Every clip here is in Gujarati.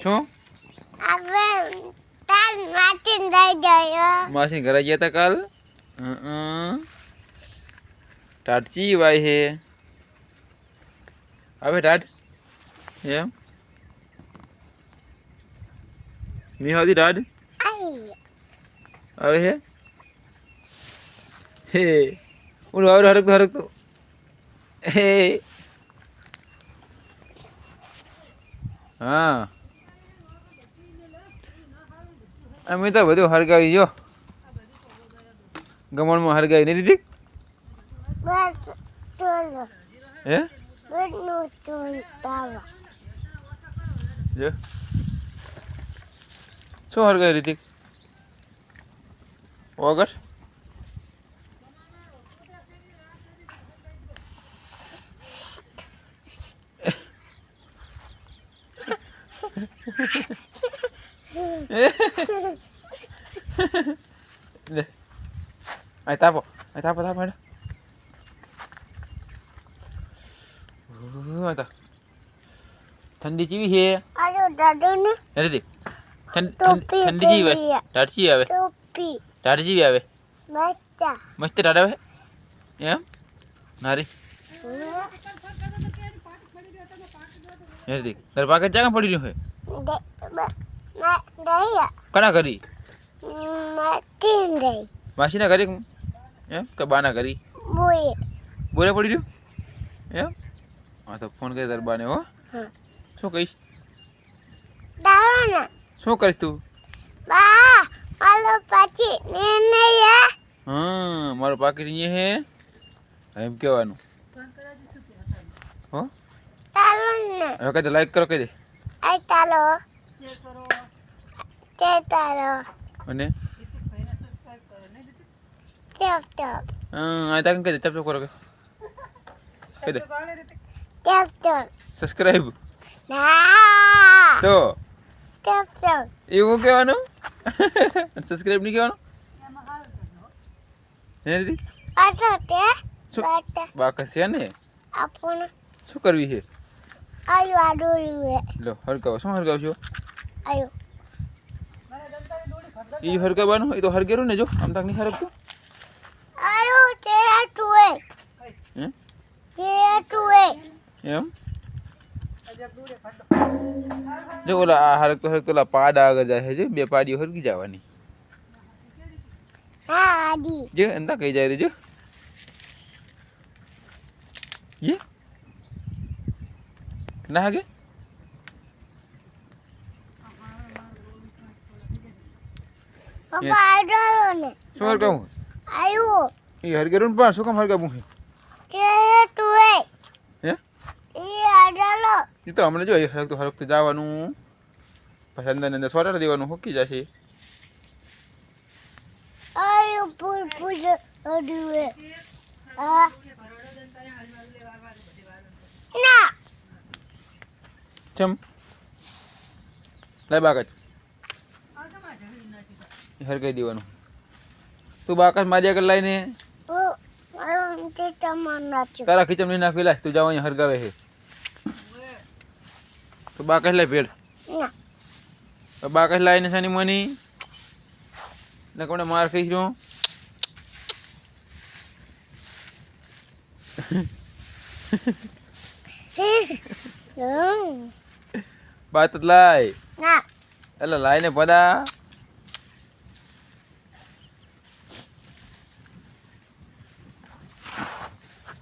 શું હવે તાર માટીને દઈ ગયો માસી ઘરે ગયા હતા કાલ હં. ટાટ ચી વાય હે આવે ટાટ એમ ની આવતી ટાટ આઈ આવે હે હે હું આવે હરકતો હરકતો હે હા અમે તો બધું હરગાવી જો. ગમણમાં હરગાવી નહીં દીધી? હે? જો. શું હરગાવી રીતિક વગર લે. આ તાપો. આ તાપો તાપો હેડો. ઓહ, આ તા. ઠંડી ચીવી છે. આજો દાદુ ને ઠંડ- ટોપી ઠંડ- પહેરી. આવે ટાઢી આવે. ટોપી. જેવી આવે. બચ્ચા મસ્ત ટાઢ આવે. એમ? નારી રીતિક તાર પાકેટ ચાકા પડી રહ્યું હોય દયા કના કરી માટીને દઈ માસીના કરી એમ કે બાના કરી બોય બોલે પડી રહ્યું એમ હા તો ફોન કરી તાર બાને હો હા. શું કહીશ દાવાના શું કરીશ તું બા આલો પાછી ને ને યા હા મારો પાકીટ અહીંયા હે એમ કહેવાનું હો ચાલો ને હવે કહી દે લાઈક કરો કહી દે આ ચાલો તે ચાલો અને? ટેપ ટેપ હા આ તાકે કહી દે તપ તપ કરો કે. કહી દે ટેપ ટેપ સબસ્ક્રાઈબ ના. તો? ટેપ ટેપ એવું કહેવાનું? સબસ્ક્રાઈબ નહીં કહેવાનું? હે દીદી? આટો તે બાટા બાકસ છે ને? આપણ. શું કરવી છે? આયો આડો લો હરગાવો શું હરગાવશો આયુ. એ હરગાવવાનું એ તો હરગેરું ને જો આમ તાક નહીં હરગતું આયુ તે તુએ હે તે તુએ એમ જો ઓલા આ હરકતો હરકતો ઓલા પાડા આગળ જાય છે જો બે પાડીઓ હરગી જવાની હા આડી જો અંતા કઈ જાય રે જો ये ના હાગે પપ્પા આડો ને. શું હરગાવું? આયુ એ હરગેરું પણ શું કામ હરગાવું છે? તે તુએ હે? એ આડલો એ તો હમણાં જો એ હરકતો હરકતું જવાનું. પછી અંદર ને સોટર દેવાનું હોકી જશે. આયુ પુલ પુલ અડુએ આ ના. ચમ. લે બાકચ હરગાઈ દેવાનું. તું બાકચ મારી આગળ લઈને તારા ખીચમ નહીં નાખી લાય તું જાવ અહીંયા હરગાવે છે તો બાકચ લાય ભેડ ના. તો બાકચ સાની મની? ને કોને માર ખાઈ રહ્યો? બાત લાય. ના. એટલે લાઈને પદા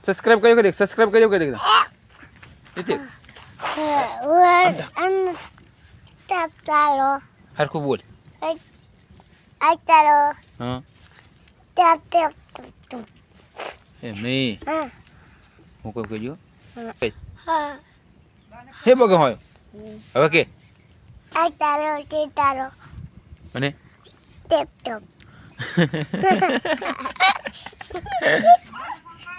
સબસ્ક્રાઇબ કર્યો કે સબસ્ક્રાઇબ કર્યો કે દેખ નીતિક વર અન તપ ચાલો હરખું બોલ આ ચાલો હા તપ તપ તપ એમ નહીં હા હું કોઈ કહેજો હા હે બગમ હોય હવે કે આ ચાલો તે ચાલો અને ટેપ ટપ